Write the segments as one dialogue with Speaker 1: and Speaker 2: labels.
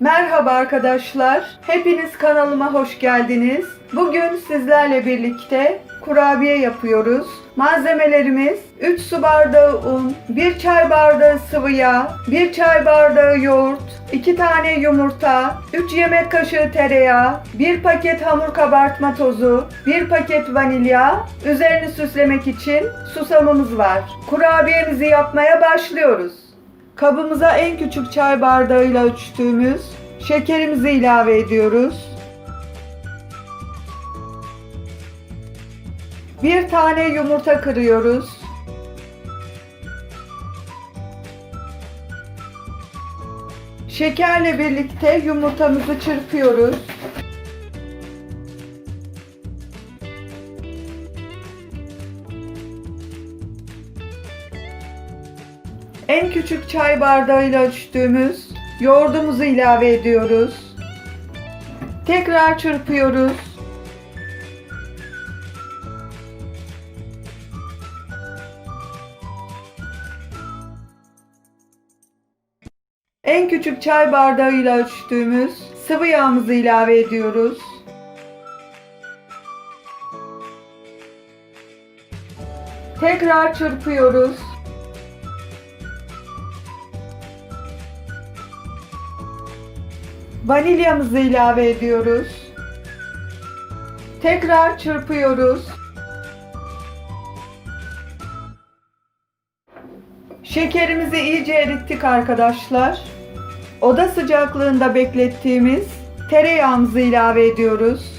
Speaker 1: Merhaba arkadaşlar. Hepiniz kanalıma hoş geldiniz. Bugün sizlerle birlikte kurabiye yapıyoruz. Malzemelerimiz 3 su bardağı un, 1 çay bardağı sıvı yağ, 1 çay bardağı yoğurt, 2 tane yumurta, 3 yemek kaşığı tereyağı, 1 paket hamur kabartma tozu, 1 paket vanilya, üzerini süslemek için susamımız var. Kurabiyemizi yapmaya başlıyoruz. Kabımıza en küçük çay bardağıyla ölçtüğümüz şekerimizi ilave ediyoruz. Bir tane yumurta kırıyoruz. Şekerle birlikte yumurtamızı çırpıyoruz. En küçük çay bardağıyla ölçtüğümüz yoğurdumuzu ilave ediyoruz. Tekrar çırpıyoruz. En küçük çay bardağıyla ölçtüğümüz sıvı yağımızı ilave ediyoruz. Tekrar çırpıyoruz. Vanilyamızı ilave ediyoruz. Tekrar çırpıyoruz. Şekerimizi iyice erittik arkadaşlar. Oda sıcaklığında beklettiğimiz tereyağımızı ilave ediyoruz.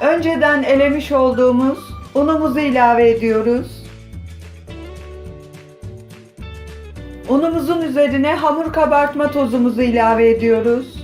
Speaker 1: Önceden elemiş olduğumuz unumuzu ilave ediyoruz. Unumuzun üzerine hamur kabartma tozumuzu ilave ediyoruz.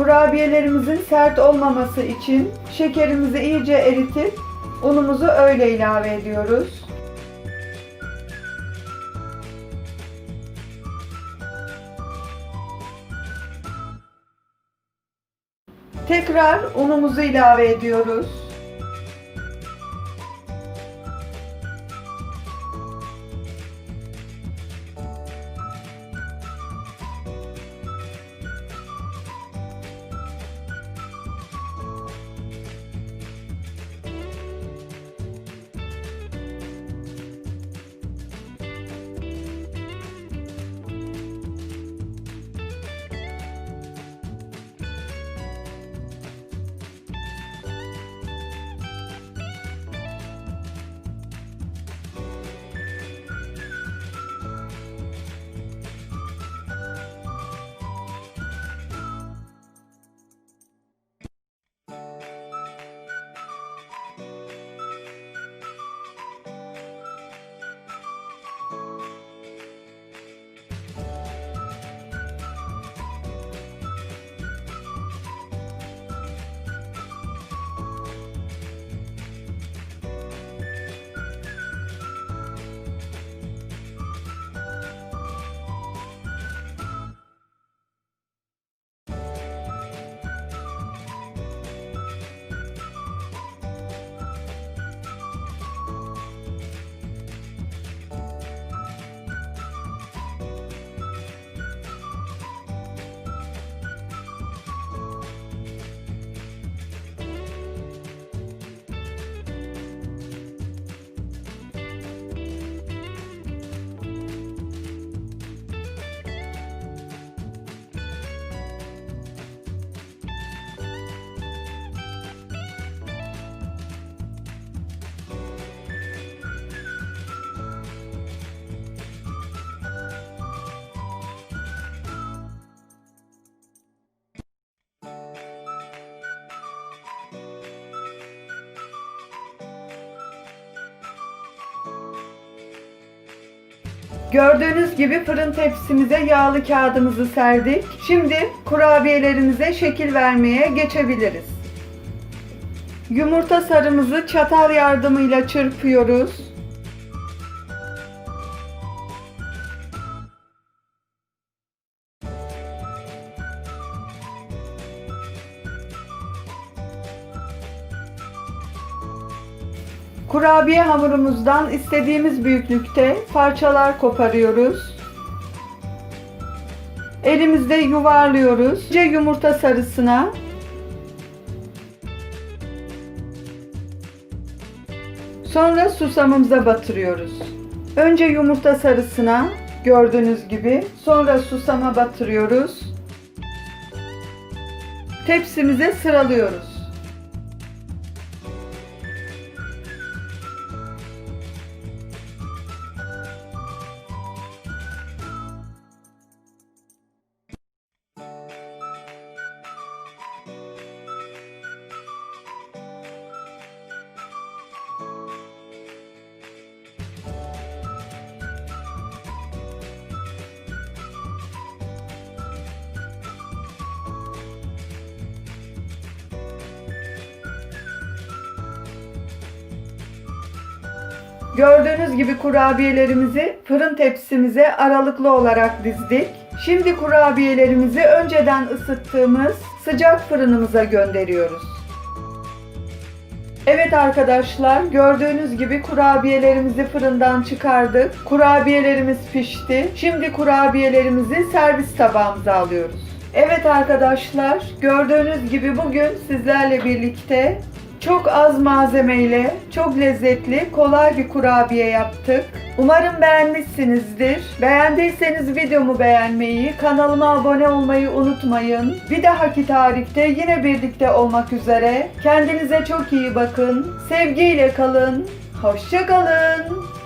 Speaker 1: Kurabiyelerimizin sert olmaması için şekerimizi iyice eritip unumuzu öyle ilave ediyoruz. Tekrar unumuzu ilave ediyoruz. Gördüğünüz gibi fırın tepsimize yağlı kağıdımızı serdik. Şimdi kurabiyelerimize şekil vermeye geçebiliriz. Yumurta sarımızı çatal yardımıyla çırpıyoruz. Kurabiye hamurumuzdan istediğimiz büyüklükte parçalar koparıyoruz. Elimizde yuvarlıyoruz. Önce yumurta sarısına Sonra susamımıza batırıyoruz. Önce yumurta sarısına gördüğünüz gibi sonra susama batırıyoruz. Tepsimize sıralıyoruz. Gördüğünüz gibi kurabiyelerimizi fırın tepsimize aralıklı olarak dizdik. Şimdi kurabiyelerimizi önceden ısıttığımız sıcak fırınımıza gönderiyoruz. Evet arkadaşlar gördüğünüz gibi kurabiyelerimizi fırından çıkardık. Kurabiyelerimiz pişti. Şimdi kurabiyelerimizi servis tabağımıza alıyoruz. Evet arkadaşlar gördüğünüz gibi bugün sizlerle birlikte çok az malzemeyle çok lezzetli, kolay bir kurabiye yaptık. Umarım beğenmişsinizdir. Beğendiyseniz videomu beğenmeyi, kanalıma abone olmayı unutmayın. Bir dahaki tarifte yine birlikte olmak üzere. Kendinize çok iyi bakın. Sevgiyle kalın. Hoşça kalın.